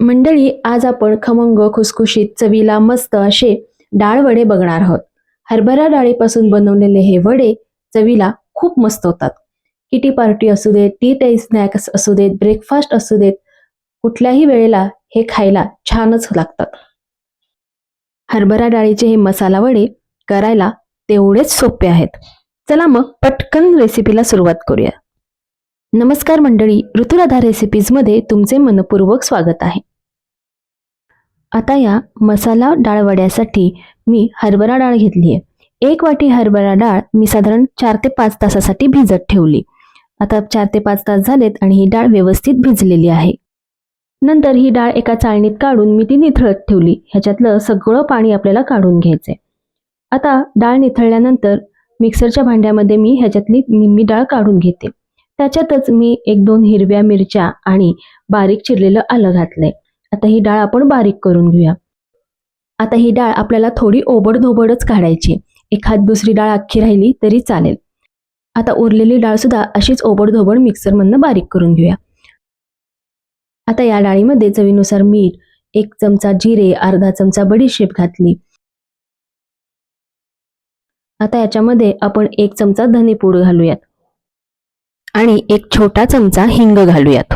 मंडळी आज आपण खमंग खुसखुशीत चवीला मस्त असे डाळ वडे बघणार आहोत. हरभरा डाळीपासून बनवलेले हे वडे चवीला खूप मस्त होतात. किटी पार्टी असू देत टी टाईम स्नॅक्स असू देत ब्रेकफास्ट असू देत कुठल्याही वेळेला हे खायला छानच लागतात. हरभरा डाळीचे हे मसाला वडे करायला तेवढेच सोपे आहेत. चला मग पटकन रेसिपीला सुरुवात करूया. नमस्कार मंडळी ऋतुराधा रेसिपीजमध्ये तुमचे मनपूर्वक स्वागत आहे. आता या मसाला डाळवड्यासाठी मी हरभरा डाळ घेतली आहे. एक वाटी हरभरा डाळ मी साधारण चार ते पाच तासासाठी भिजत ठेवली. आता चार ते पाच तास झालेत आणि ही डाळ व्यवस्थित भिजलेली आहे. नंतर ही डाळ एका चाळणीत काढून मी ती निथळत ठेवली. ह्याच्यातलं सगळं पाणी आपल्याला काढून घ्यायचंय. आता डाळ निथळल्यानंतर मिक्सरच्या भांड्यामध्ये मी ह्याच्यातली निम्मी डाळ काढून घेते. त्याच्यातच मी एक दोन हिरव्या मिरच्या आणि बारीक चिरलेलं आलं घातलंय. आता ही डाळ आपण बारीक करून घेऊया. आता ही डाळ आपल्याला थोडी ओबडधोबडच काढायची. एखाद दुसरी डाळ अख्खी राहिली तरी चालेल. आता उरलेली डाळ सुद्धा अशीच ओबडधोबड मिक्सरमधनं बारीक करून घेऊया. आता या डाळीमध्ये चवीनुसार मीठ एक चमचा जिरे अर्धा चमचा बडीशेप घातली. आता याच्यामध्ये आपण एक चमचा धनेपूड घालूयात आणि एक छोटा चमचा हिंग घालूयात.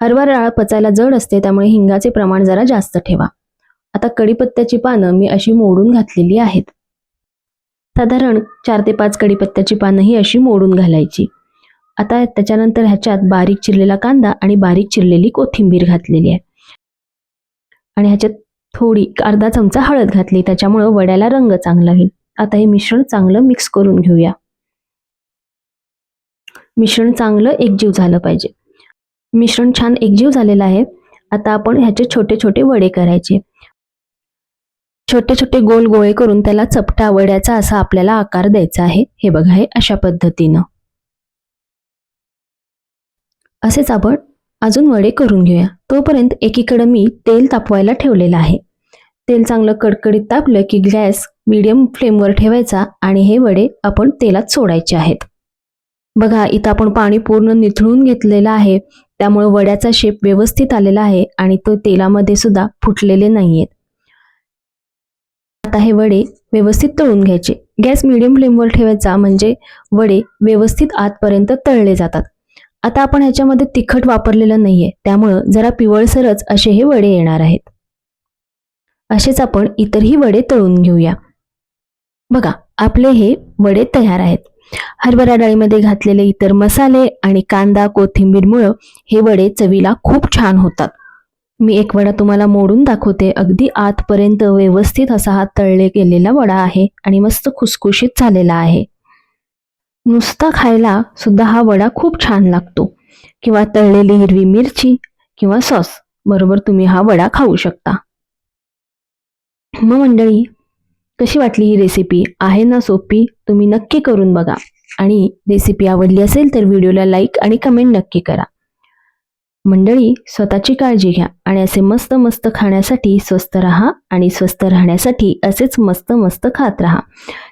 हरभरा डाळ पचायला जड असते त्यामुळे हिंगाचे प्रमाण जरा जास्त ठेवा. आता कडीपत्त्याची पानं मी अशी मोडून घातलेली आहेत. साधारण चार ते पाच कडीपत्त्याची पानं ही अशी मोडून घालायची. आता त्याच्यानंतर ह्याच्यात बारीक चिरलेला कांदा आणि बारीक चिरलेली कोथिंबीर घातलेली आहे. आणि ह्याच्यात थोडी अर्धा चमचा हळद घातली त्याच्यामुळं वड्याला रंग चांगला येईल आता हे मिश्रण चांगलं मिक्स करून घेऊया. मिश्रण चांगलं एकजीव झालं पाहिजे. मिश्रण छान एकजीव झालेलं आहे. आता आपण ह्याचे छोटे छोटे वडे करायचे. छोटे छोटे गोल गोळे करून त्याला चपटा वड्याचा असा आपल्याला आकार द्यायचा आहे. हे बघा हे अशा पद्धतीनं. असेच आपण अजून वडे करून घेऊया. तोपर्यंत एकीकडे मी तेल तापवायला ठेवलेलं आहे. तेल चांगलं कडकडीत तापलं की गॅस मीडियम फ्लेमवर ठेवायचा आणि हे वडे आपण तेलात सोडायचे आहेत. बघा इथं आपण पाणी पूर्ण निथळून घेतलेलं आहे. त्यामुळे वड्याचा शेप व्यवस्थित आलेला आहे आणि तो तेलामध्ये सुद्धा फुटलेले नाहीयेत. आता हे वडे व्यवस्थित तळून घ्यायचे. गॅस मिडियम फ्लेमवर ठेवायचा म्हणजे वडे व्यवस्थित आतपर्यंत तळले जातात. आता आपण ह्याच्यामध्ये तिखट वापरलेलं नाहीये त्यामुळं जरा पिवळसरच असे हे वडे येणार आहेत. असेच आपण इतरही वडे तळून घेऊया. बघा आपले हे वडे तयार आहेत. हरभरा डाळीमध्ये घातलेले इतर मसाले आणि कांदा कोथिंबीरमुळं हे वडे चवीला खूप छान होतात. मी एक वडा तुम्हाला मोडून दाखवते. अगदी आतपर्यंत व्यवस्थित असा हा तळले गेलेला वडा आहे आणि मस्त खुसखुशीत झालेला आहे. नुसता खायला सुद्धा हा वडा खूप छान लागतो. किंवा तळलेली हिरवी मिरची किंवा सॉस. बरोबर तुम्ही हा वडा खाऊ शकता. मग मंडळी कशी वाटली ही रेसिपी आहे ना सोपी? तुम्ही नक्की करून बघा. आणि रेसिपी आवडली असेल तर व्हिडिओला लाईक आणि कमेंट नक्की करा. मंडळी स्वतःची काळजी घ्या आणि असे मस्त मस्त खाण्यासाठी स्वस्त राहा आणि स्वस्त राहण्यासाठी असेच मस्त मस्त खात राहा.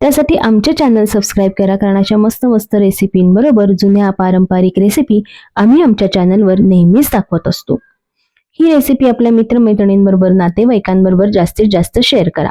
त्यासाठी आमचे चॅनल सबस्क्राईब करा कारण अशा मस्त मस्त रेसिपींबरोबर जुन्या पारंपरिक रेसिपी आम्ही आमच्या चॅनलवर नेहमीच दाखवत असतो. ही रेसिपी आपल्या मित्रमैत्रिणींबरोबर नातेवाईकांबरोबर जास्तीत जास्त शेअर करा.